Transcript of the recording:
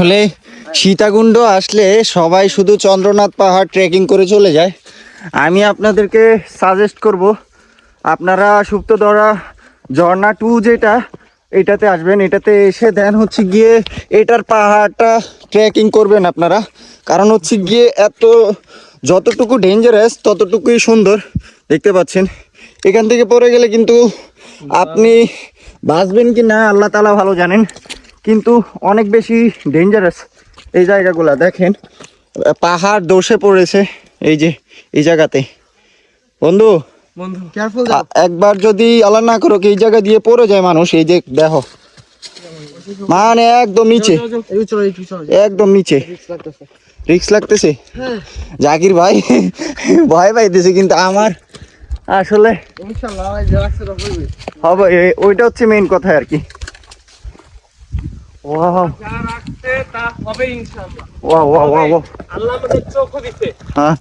আসলে সীতাকুণ্ড আসলে সবাই শুধু চন্দ্রনাথ পাহাড় ট্রেকিং করে চলে যায়। আমি আপনাদেরকে সাজেস্ট করব, আপনারা সুপ্তধরা ঝর্ণা টু যেটা, এটাতে আসবেন। এটাতে এসে দেন হচ্ছে গিয়ে এটার পাহাড়টা ট্রেকিং করবেন আপনারা। কারণ হচ্ছে গিয়ে এত, যতটুকু ডেঞ্জারাস ততটুকুই সুন্দর। দেখতে পাচ্ছেন? এখান থেকে পড়ে গেলে কিন্তু আপনি বাঁচবেন কি না, আল্লাহ তালা ভালো জানেন। কিন্তু অনেক বেশি ডেঞ্জারাস এই জায়গাগুলা দেখেন। পাহাড় দোষে পড়েছে এই যে এই জায়গাতে। বন্ধু বন্ধু কেয়ারফুল একবার যদি আল্লাহ না করো এই জায়গা দিয়ে পড়ে যায় মানুষ এই যে দেখো। মানে একদম নিচে। একদম নিচে। রিক্স লাগতেছে। হ্যাঁ। জাকির ভাই ভয় পাইতেছে কিন্তু আমার। আসলে হবে ওইটা হচ্ছে মেইন কথা আর কি। ওয়াও। যা তা হবে ইনশাআল্লাহ। ওয়াও ওয়াও ওয়াও আল্লাহ আমাদের চোখও দিছে। হ্যাঁ।